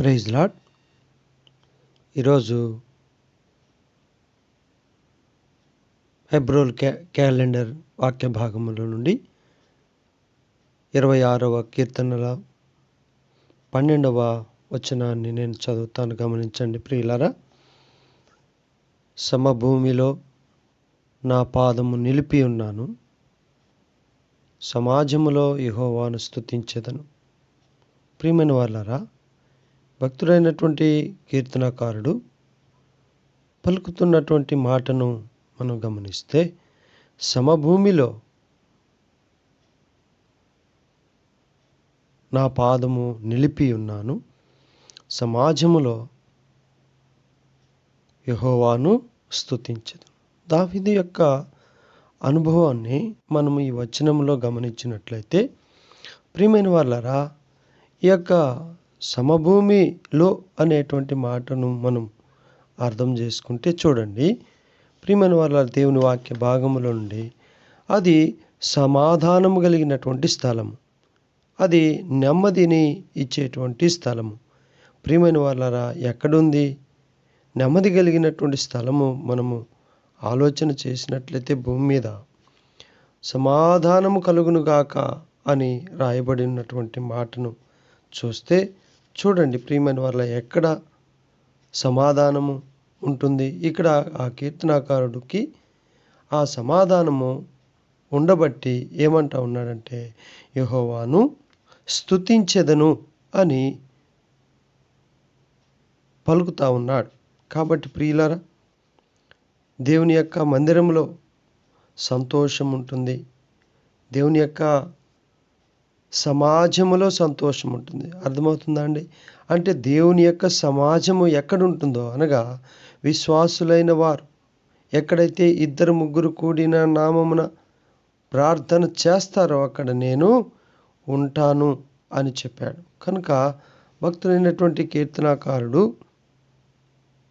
Praise lord. ఈరోజు ఫిబ్రవరి క్యా calendar వాక్య భాగముల నుండి ఇరవై ఆరవ కీర్తనల పన్నెండవ వచనాన్ని నేను చదువుతాను. గమనించండి ప్రియులారా. సమభూమిలో నా పాదము నిలిపి ఉన్నాను. సమాజములో యహోవాను స్థుతించేదను ప్రియమైన వాళ్ళారా భక్తుడైనటువంటి కీర్తనకారుడు పలుకుతున్నటువంటి మాటను మనం గమనిస్తే సమభూమిలో నా పాదము నిలిపి ఉన్నాను. సమాజములో యహోవాను స్తుతించదు. దావిది యొక్క అనుభవాన్ని మనం ఈ వచనంలో గమనించినట్లయితే ప్రియమైన వాళ్ళరా ఈ యొక్క సమభూమిలో అనేటువంటి మాటను మనం అర్థం చేసుకుంటే చూడండి. ప్రియమైన వాళ్ళ దేవుని వాక్య భాగములో నుండి అది సమాధానము కలిగినటువంటి స్థలము. అది నెమ్మదిని ఇచ్చేటువంటి స్థలము. ప్రియమైన వాళ్ళరా ఎక్కడుంది? నెమ్మది కలిగినటువంటి స్థలము మనము ఆలోచన చేసినట్లయితే భూమి మీద సమాధానము కలుగునుగాక అని రాయబడినటువంటి మాటను చూస్తే చూడండి ప్రియమైన వాళ్ళ ఎక్కడ సమాధానము ఉంటుంది? ఇక్కడ ఆ కీర్తనాకారుడికి ఆ సమాధానము ఉండబట్టి ఏమంటా ఉన్నాడంటే యహోవాను స్తుతించెదను అని పలుకుతా ఉన్నాడు. కాబట్టి ప్రియులారా దేవుని యొక్క మందిరంలో సంతోషం ఉంటుంది. దేవుని యొక్క సమాజములో సంతోషం ఉంటుంది. అర్థమవుతుందా అండి? అంటే దేవుని యొక్క సమాజము ఎక్కడుంటుందో అనగా విశ్వాసులైన వారు. ఎక్కడైతే ఇద్దరు ముగ్గురు కూడిన నామమున ప్రార్థన చేస్తారో అక్కడ నేను ఉంటాను అని చెప్పాడు. కనుక భక్తులైనటువంటి కీర్తనాకారుడు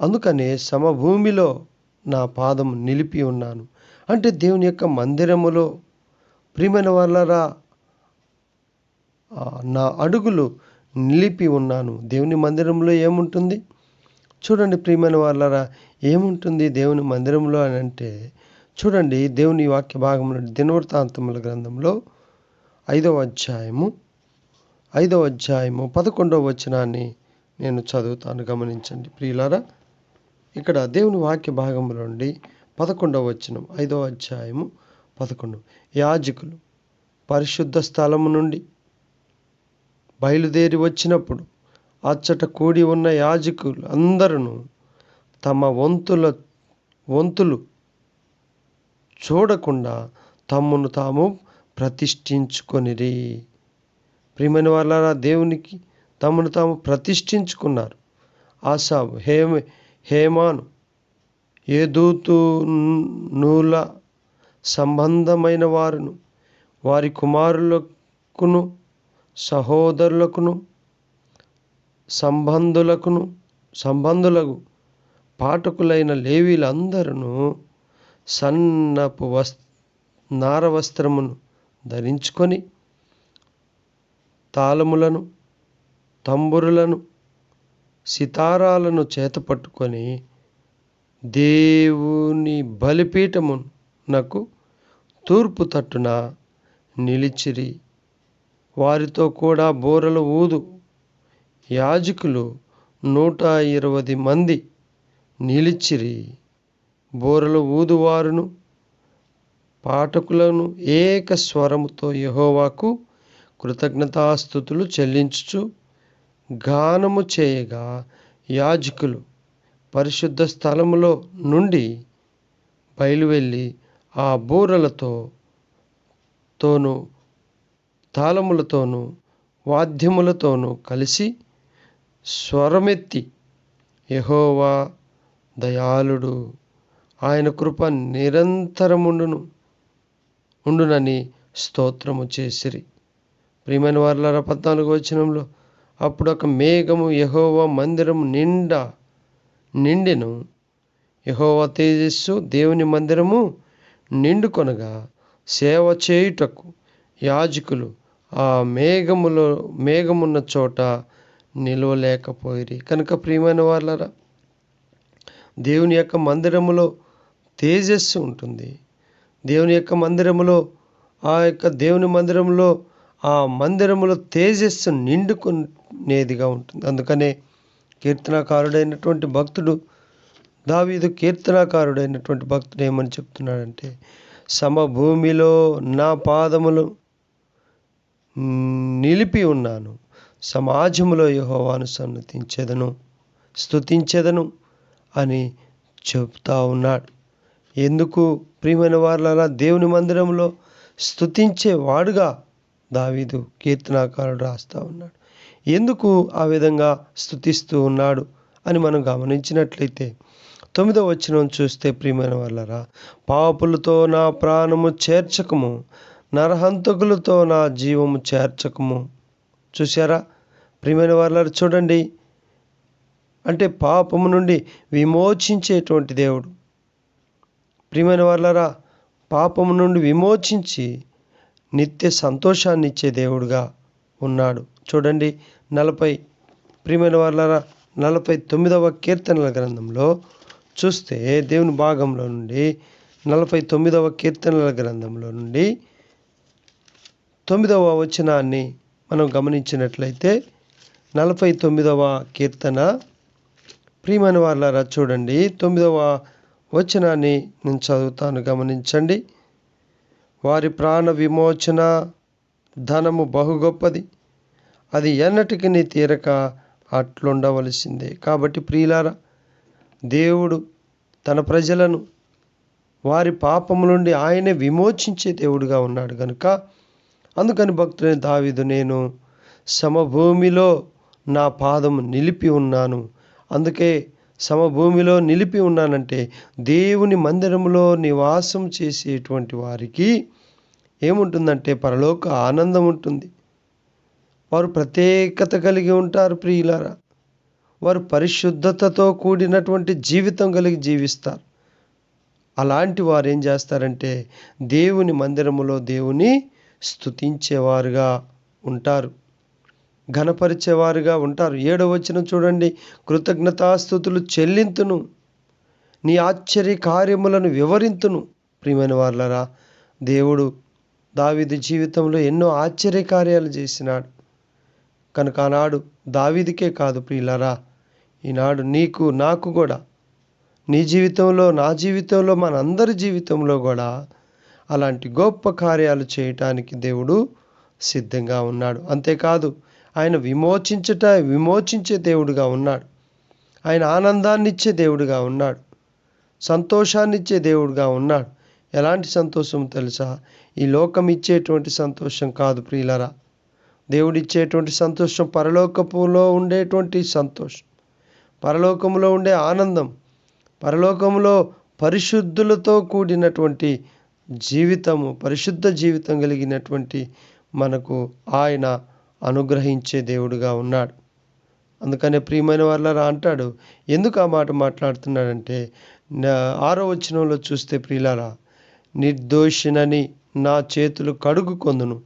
అందుకనే సమభూమిలో నా పాదం నిలిపి ఉన్నాను. అంటే దేవుని యొక్క మందిరములో ప్రియమైన వాళ్ళరా నా అడుగులు నిలిపి ఉన్నాను. దేవుని మందిరంలో ఏముంటుంది? చూడండి ప్రియమైన వాళ్ళరా ఏముంటుంది దేవుని మందిరంలో అని అంటే చూడండి దేవుని వాక్య భాగంలో దినవృత్తాంతముల గ్రంథంలో ఐదవ అధ్యాయము ఐదవ అధ్యాయము పదకొండవ వచనాన్ని నేను చదువుతాను గమనించండి ప్రియులారా. ఇక్కడ దేవుని వాక్య భాగంలో నుండి పదకొండవ వచనం ఐదవ అధ్యాయము పదకొండు. యాజకులు పరిశుద్ధ స్థలము నుండి బయలుదేరి వచ్చినప్పుడు అచ్చట కూడి ఉన్న యాజకులు అందరూ తమ వంతుల వంతులు చూడకుండా తమ్మును తాము ప్రతిష్ఠించుకొనిరి. ప్రియమైన వాళ్ళారా దేవునికి తమను తాము ప్రతిష్ఠించుకున్నారు. ఆసాబు హేమ హేమాను ఏదూతు నూల సంబంధమైన వారును వారి కుమారులకును సహోదరులకును సంబంధులకును సంబంధులకు పాఠకులైన లేవీలందరూ సన్నపు వస్ నార వస్త్రమును ధరించుకొని తాళములను తంబురులను సితారాలను చేతపట్టుకొని దేవుని బలిపీఠమునకు తూర్పు తట్టున నిలిచిరి. వారితో కూడా బూరలు ఊదు. యాజకులు నూట ఇరవై మంది నిలిచిరి. బూరలు ఊదువారును పాఠకులను ఏక స్వరముతో యహోవాకు కృతజ్ఞతాస్థుతులు చెల్లించుచు గానము చేయగా యాజకులు పరిశుద్ధ స్థలములో నుండి బయలువెళ్ళి ఆ బూరలతో తోను తాళములతోనూ వాద్యములతోనూ కలిసి స్వరమెత్తి యహోవా దయాళుడు ఆయన కృప నిరంతరముండును ఉండునని స్తోత్రము చేసిరి. ప్రియమైన వార్ల పద్నాలుగు వచనంలో అప్పుడు ఒక మేఘము యహోవా మందిరం నిండా నిండెను. యహోవా తేజస్సు దేవుని మందిరము నిండుకొనగా సేవ చేయుటకు యాజకులు ఆ మేఘములో మేఘమున్న చోట నిలవలేకపోయిరి. కనుక ప్రియమైన వాళ్ళరా దేవుని యొక్క మందిరములో తేజస్సు ఉంటుంది. దేవుని యొక్క మందిరములో ఆ యొక్క దేవుని మందిరంలో ఆ మందిరములో తేజస్సు నిండుకునేదిగా ఉంటుంది. అందుకనే కీర్తనాకారుడైనటువంటి భక్తుడు దావీదు కీర్తనాకారుడైనటువంటి భక్తుడు ఏమని చెప్తున్నాడంటే సమభూమిలో నా పాదములు నిలిపి ఉన్నాను. సమాజంలో యహోవాను సన్నతించెదను స్థుతించెదను అని చెప్తా ఉన్నాడు. ఎందుకు? ప్రియమైన వాళ్ళ దేవుని మందిరంలో స్థుతించేవాడుగా దావీదు కీర్తనాకారుడు రాస్తూ ఉన్నాడు. ఎందుకు ఆ విధంగా స్థుతిస్తూ ఉన్నాడు అని మనం గమనించినట్లయితే తొమ్మిదవ వచనం చూస్తే ప్రియమైన వాళ్ళరా పాపులతో నా ప్రాణము చేర్చకము నరహంతకులతో నా జీవము చేర్చకము. చూసారా ప్రియమైన వాళ్ళారు చూడండి. అంటే పాపము నుండి విమోచించేటువంటి దేవుడు. ప్రియమైన వాళ్ళరా పాపము నుండి విమోచించి నిత్య సంతోషాన్ని ఇచ్చే దేవుడుగా ఉన్నాడు. చూడండి నలభై ప్రియమైన వాళ్ళరా నలభై తొమ్మిదవ కీర్తనల గ్రంథంలో చూస్తే దేవుని భాగంలో నుండి నలభై తొమ్మిదవ కీర్తనల గ్రంథంలో నుండి తొమ్మిదవ వచనాన్ని మనం గమనించినట్లయితే నలభై తొమ్మిదవ కీర్తన. ప్రియమైన వాళ్ళారా చూడండి తొమ్మిదవ వచనాన్ని నేను చదువుతాను గమనించండి. వారి ప్రాణ విమోచన ధనము బహు గొప్పది. అది ఎన్నటికి నీ తీరక అట్లుండవలసిందే. కాబట్టి ప్రియులారా దేవుడు తన ప్రజలను వారి పాపము నుండి ఆయనే విమోచించే దేవుడుగా ఉన్నాడు కనుక అందుకని భక్తుడైన దావీదు నేను సమభూమిలో నా పాదం నిలిపి ఉన్నాను. అందుకే సమభూమిలో నిలిపి ఉన్నానంటే దేవుని మందిరంలో నివాసం చేసేటువంటి వారికి ఏముంటుందంటే పరలోక ఆనందం ఉంటుంది. వారు ప్రత్యేకత కలిగి ఉంటారు ప్రియులారా. వారు పరిశుద్ధతతో కూడినటువంటి జీవితం కలిగి జీవిస్తారు. అలాంటి వారు ఏం చేస్తారంటే దేవుని మందిరములో దేవుని స్తుతించేవారుగా ఉంటారు. ఘనపరిచేవారుగా ఉంటారు. ఏడవ వచ్చిన చూడండి. కృతజ్ఞతాస్థుతులు చెల్లింతును. నీ ఆశ్చర్య కార్యములను వివరింతును. ప్రియమైన వాళ్ళరా దేవుడు దావిది జీవితంలో ఎన్నో ఆశ్చర్య కార్యాలు చేసినాడు. కనుక ఆనాడు దావిదికే కాదు ప్రియులరా ఈనాడు నీకు నాకు కూడా నీ జీవితంలో నా జీవితంలో మనందరి జీవితంలో కూడా అలాంటి గొప్ప కార్యాలు చేయటానికి దేవుడు సిద్ధంగా ఉన్నాడు. అంతేకాదు ఆయన విమోచించట విమోచించే దేవుడుగా ఉన్నాడు. ఆయన ఆనందాన్ని ఇచ్చే దేవుడుగా ఉన్నాడు. సంతోషాన్ని ఇచ్చే దేవుడుగా ఉన్నాడు. ఎలాంటి సంతోషం తెలుసా? ఈ లోకం ఇచ్చేటువంటి సంతోషం కాదు ప్రియులరా. దేవుడిచ్చేటువంటి సంతోషం పరలోకపులో ఉండేటువంటి సంతోషం. పరలోకంలో ఉండే ఆనందం పరలోకంలో పరిశుద్ధులతో కూడినటువంటి జీవితము పరిశుద్ధ జీవితం కలిగినటువంటి మనకు ఆయన అనుగ్రహించే దేవుడుగా ఉన్నాడు. అందుకనే ప్రియమైన వాళ్ళ అంటాడు ఎందుకు ఆ మాట మాట్లాడుతున్నాడంటే ఆరో వచనంలో చూస్తే ప్రియులారా నిర్దోషినని నా చేతులు కడుగు కొందును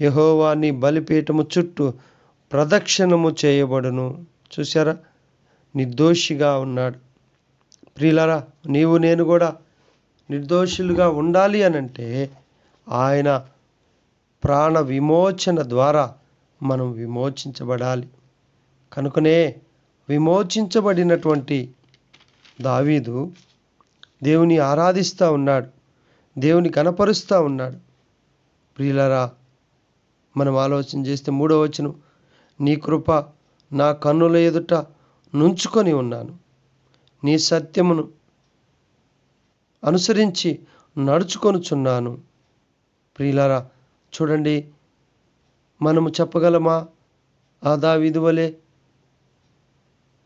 యహోవాని బలిపీఠము చుట్టూ ప్రదక్షిణము చేయబడును. చూసారా నిర్దోషిగా ఉన్నాడు. ప్రియులారా నీవు నేను కూడా నిర్దోషులుగా ఉండాలి అనంటే ఆయన ప్రాణ విమోచన ద్వారా మనం విమోచించబడాలి. కనుకనే విమోచించబడినటువంటి దావీదు దేవుని ఆరాధిస్తూ ఉన్నాడు. దేవుని కనపరుస్తూ ఉన్నాడు. ప్రియులరా మనం ఆలోచన చేస్తే మూడో వచనం నీ కృప నా కన్నుల ఎదుట నుంచుకొని ఉన్నాను. నీ సత్యమును అనుసరించి నడుచుకొనుచున్నాను. ప్రియులారా చూడండి మనము చెప్పగలమా? ఆ దావీదు వలె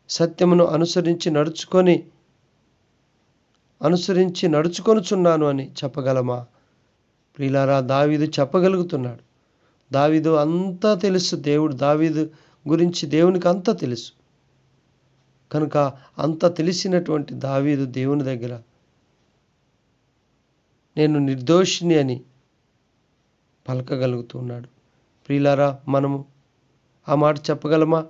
సత్యమును అనుసరించి నడుచుకొని అనుసరించి నడుచుకొనుచున్నాను అని చెప్పగలమా? ప్రియులారా దావీదు చెప్పగలుగుతున్నాడు. దావీదు అంతా తెలుసు దేవుడు దావీదు గురించి దేవునికి అంతా తెలుసు. కనుక అంత తెలిసినటువంటి దావీదు దేవుని దగ్గర నేను నిర్దోషిని అని పలకగలుగుతున్నాడు. ప్రియులారా మనము ఆ మాట చెప్పగలమా?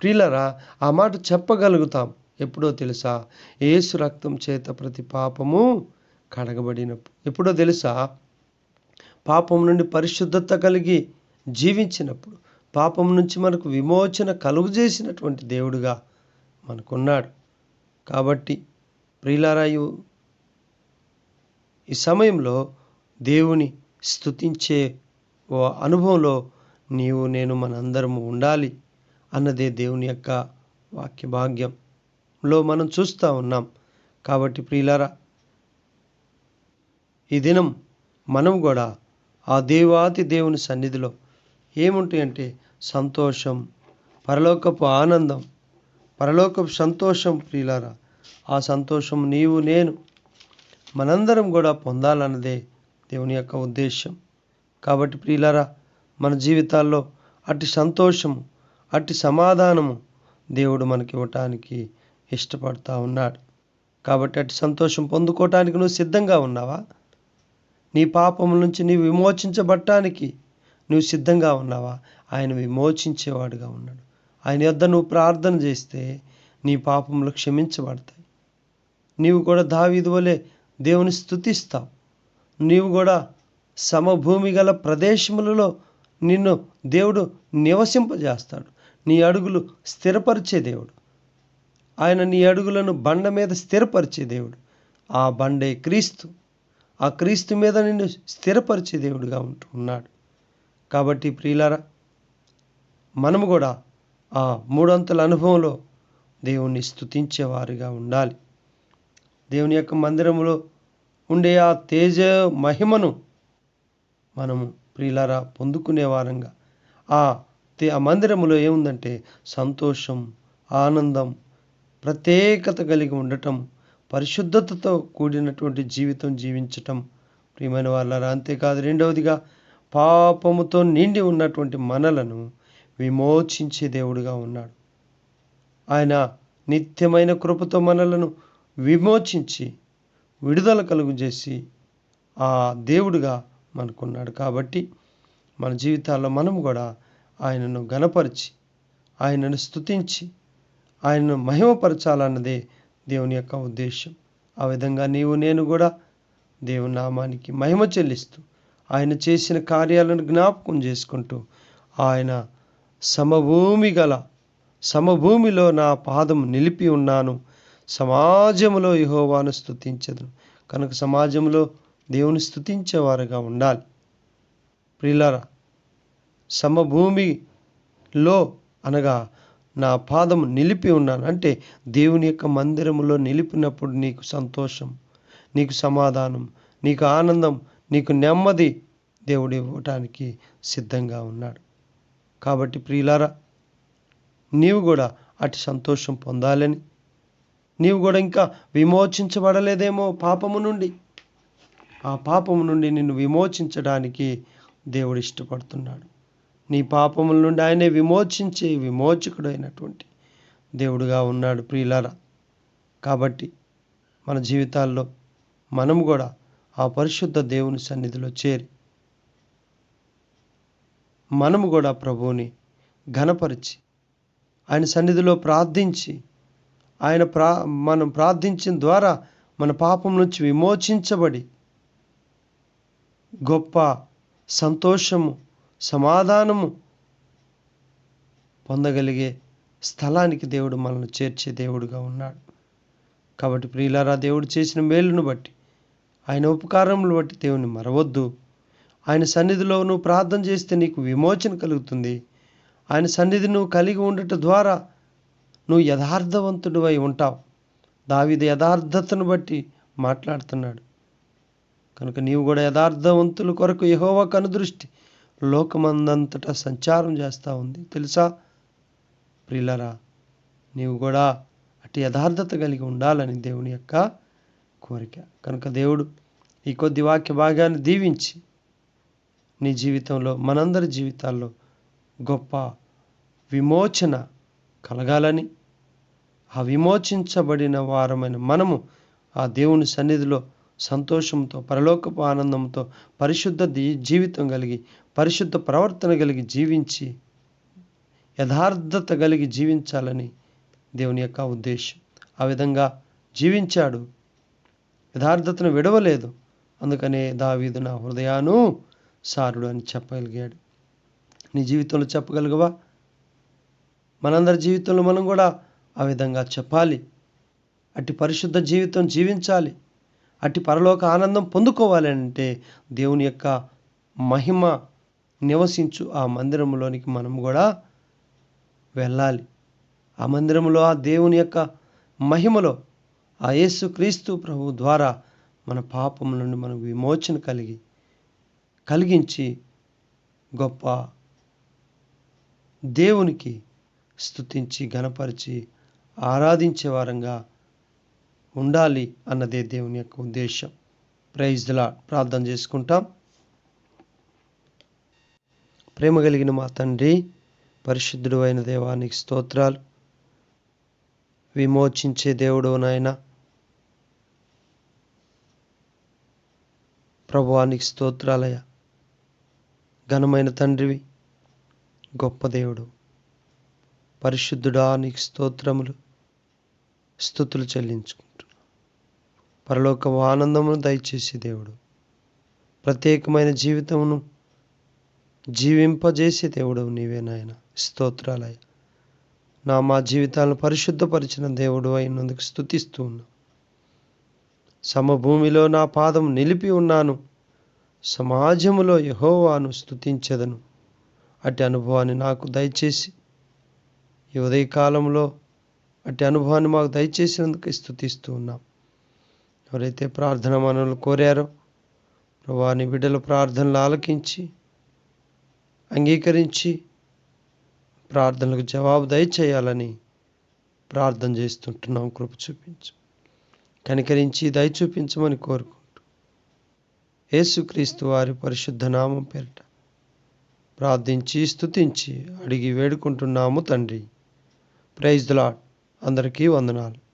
ప్రియులరా ఆ మాట చెప్పగలుగుతాం. ఎప్పుడో తెలుసా? ఏసు రక్తం చేత ప్రతి పాపము కడగబడినప్పుడు ఎప్పుడో తెలుసా? పాపం నుండి పరిశుద్ధత కలిగి జీవించినప్పుడు పాపం నుంచి మనకు విమోచన కలుగు చేసినటువంటి దేవుడుగా మనకున్నాడు. కాబట్టి ప్రియులారాయు ఈ సమయంలో దేవుని స్థుతించే ఓ అనుభవంలో నీవు నేను మనందరము ఉండాలి అన్నదే దేవుని యొక్క వాక్య భాగ్యంలో మనం చూస్తూ ఉన్నాం. కాబట్టి ప్రియులారా ఈ దినం మనం కూడా ఆ దేవాతి దేవుని సన్నిధిలో ఏముంటాయంటే సంతోషం పరలోకపు ఆనందం పరలోకపు సంతోషం ప్రియులారా. ఆ సంతోషం నీవు నేను మనందరం కూడా పొందాలన్నదే దేవుని యొక్క ఉద్దేశం కాబట్టి ప్రియులారా మన జీవితాల్లో అట్టి సంతోషము అట్టి సమాధానము దేవుడు మనకి ఇవ్వటానికి ఇష్టపడతా ఉన్నాడు. కాబట్టి అటు సంతోషం పొందుకోవటానికి నువ్వు సిద్ధంగా ఉన్నావా? నీ పాపముల నుంచి నీవు విమోచించబట్టానికి నువ్వు సిద్ధంగా ఉన్నావా? ఆయన విమోచించేవాడుగా ఉన్నాడు. ఆయన యొద్ద నువ్వు ప్రార్థన చేస్తే నీ పాపములు క్షమించబడతాయి. నీవు కూడా దావీదు వలె దేవుని స్థుతిస్తావు నీవు కూడా సమభూమి గల ప్రదేశములలో నిన్ను దేవుడు నివసింపజేస్తాడు. నీ అడుగులు స్థిరపరిచే దేవుడు. ఆయన నీ అడుగులను బండ మీద స్థిరపరిచే దేవుడు. ఆ బండే క్రీస్తు. ఆ క్రీస్తు మీద నిన్ను స్థిరపరిచే దేవుడుగా ఉంటూ ఉన్నాడు. కాబట్టి ప్రియులారా మనము కూడా ఆ మూడంతల అనుభవంలో దేవుణ్ణి స్థుతించేవారిగా ఉండాలి. దేవుని యొక్క మందిరంలో ఉండే ఆ తేజ మహిమను మనము ప్రియులారా పొందుకునే వారంగా. ఆ ఆ మందిరములో ఏముందంటే సంతోషం ఆనందం ప్రత్యేకత కలిగి ఉండటం పరిశుద్ధతతో కూడినటువంటి జీవితం జీవించటం. ప్రియమైన వాళ్ళారా అంతేకాదు రెండవదిగా పాపముతో నిండి ఉన్నటువంటి మనలను విమోచించే దేవుడుగా ఉన్నాడు. ఆయన నిత్యమైన కృపతో మనలను విమోచించి విడుదల కలుగు చేసి ఆ దేవుడుగా మనకున్నాడు. కాబట్టి మన జీవితాల్లో మనం కూడా ఆయనను గనపరిచి ఆయనను స్తుతించి ఆయనను మహిమపరచాలన్నదే దేవుని యొక్క ఉద్దేశం ఆ విధంగా నీవు నేను కూడా దేవుని నామానికి మహిమ చెల్లిస్తూ ఆయన చేసిన కార్యాలను జ్ఞాపకం చేసుకుంటూ ఆయన సమభూమి గల సమభూమిలో నా పాదం నిలిపి ఉన్నాను. సమాజంలో యహోవాను స్థుతించదు కనుక సమాజంలో దేవుని స్థుతించేవారుగా ఉండాలి. ప్రియులారా సమభూమిలో అనగా నా పాదము నిలిపి ఉన్నాను. అంటే దేవుని యొక్క మందిరములో నిలిపినప్పుడు నీకు సంతోషం నీకు సమాధానం నీకు ఆనందం నీకు నెమ్మది దేవుడు ఇవ్వటానికి సిద్ధంగా ఉన్నాడు. కాబట్టి ప్రియులారా నీవు కూడా అటు సంతోషం పొందాలని నీవు కూడా ఇంకా విమోచించబడలేదేమో పాపము నుండి. ఆ పాపము నుండి నిన్ను విమోచించడానికి దేవుడు ఇష్టపడుతున్నాడు. నీ పాపముల నుండి ఆయనే విమోచించే విమోచకుడు అయినటువంటి దేవుడుగా ఉన్నాడు ప్రియులారా. కాబట్టి మన జీవితాల్లో మనం కూడా ఆ పరిశుద్ధ దేవుని సన్నిధిలో చేరి మనము కూడా ప్రభువుని ఘనపరిచి ఆయన సన్నిధిలో ప్రార్థించి ఆయన ప్రా మనం ప్రార్థించిన ద్వారా మన పాపం నుంచి విమోచించబడి గొప్ప సంతోషము సమాధానము పొందగలిగే స్థలానికి దేవుడు మనల్ని చేర్చే దేవుడుగా ఉన్నాడు. కాబట్టి ప్రియులారా దేవుడు చేసిన మేలును బట్టి ఆయన ఉపకారములు బట్టి దేవుని మరవద్దు. ఆయన సన్నిధిలో నువ్వు ప్రార్థన చేస్తే నీకు విమోచన కలుగుతుంది. ఆయన సన్నిధి నువ్వు కలిగి ఉండటం ద్వారా నువ్వు యథార్థవంతుడివై ఉంటావు. దావిది యథార్థతను బట్టి మాట్లాడుతున్నాడు. కనుక నీవు కూడా యథార్థవంతుల కొరకు యహోవా కనుదృష్టి లోకమందంతటా సంచారం చేస్తూ ఉంది. తెలుసా? ప్రిలరా నీవు కూడా అటు యథార్థత కలిగి ఉండాలని దేవుని యొక్క కోరిక. కనుక దేవుడు ఈ కొద్ది వాక్య భాగాన్ని దీవించి నీ జీవితంలో మనందరి జీవితాల్లో గొప్ప విమోచన కలగాలని ఆ విమోచించబడిన వారమైన మనము ఆ దేవుని సన్నిధిలో సంతోషంతో పరలోకపు ఆనందంతో పరిశుద్ధ జీవితం కలిగి పరిశుద్ధ ప్రవర్తన కలిగి జీవించి యథార్థత కలిగి జీవించాలని దేవుని యొక్క ఉద్దేశం. ఆ విధంగా జీవించాడు. యథార్థతను విడవలేదు. అందుకనే దావీదు నా హృదయాను సారుడు అని చెప్పగలిగాడు. నీ జీవితంలో చెప్పగలగవా? మనందరి జీవితంలో మనం కూడా ఆ విధంగా చెప్పాలి. అట్టి పరిశుద్ధ జీవితం జీవించాలి. అట్టి పరలోక ఆనందం పొందుకోవాలి అంటే దేవుని యొక్క మహిమ నివసించు ఆ మందిరంలోనికి మనం కూడా వెళ్ళాలి. ఆ మందిరంలో ఆ దేవుని యొక్క మహిమలో ఆ యేసు క్రీస్తు ప్రభు ద్వారా మన పాపం నుండి మనకు విమోచన కలిగి కలిగించి గొప్ప దేవునికి స్తుతించి గణపరిచి ఆరాధించే వారంగా ఉండాలి అన్నదే దేవుని యొక్క ఉద్దేశం. ప్రైజ్లా ప్రార్థన చేసుకుంటాం. ప్రేమ కలిగిన మా తండ్రి పరిశుద్ధుడు అయిన దేవానికి స్తోత్రాలు. విమోచించే దేవుడు నాయన. ప్రభువానికి స్తోత్రాలయ ఘనమైన తండ్రివి గొప్ప దేవుడు. పరిశుద్ధుడా నీకు స్తోత్రములు. స్థుతులు చెల్లించుకుంటున్నాం పరలోక ఆనందమును దయచేసి దేవుడు ప్రత్యేకమైన జీవితమును జీవింపజేసే దేవుడు నీవే నాయన. స్తోత్రాలయ నా మా జీవితాలను పరిశుద్ధపరిచిన దేవుడు అయినందుకు స్థుతిస్తూ ఉన్నా. సమభూమిలో నా పాదం నిలిపి ఉన్నాను. సమాజములో యహోవాను స్థుతించదను అటు అనుభవాన్ని నాకు దయచేసి ఈ ఉదయకాలంలో అట్టి అనుభవాన్ని మాకు దయచేసినందుకు స్థుతిస్తూ ఉన్నాం. ఎవరైతే ప్రార్థన మనలు కోరారో ప్రభాని బిడ్డల ప్రార్థనలు ఆలకించి అంగీకరించి ప్రార్థనలకు జవాబు దయచేయాలని ప్రార్థన చేస్తుంటున్నాం. కృప చూపించు కనికరించి దయ చూపించమని కోరుకుంటూ యేసుక్రీస్తు వారి పరిశుద్ధ నామం పేరిట ప్రార్థించి స్తుతించి అడిగి వేడుకుంటున్నాము తండ్రి. ప్రైజ్ లాడ్ అందరికీ వందనాలు.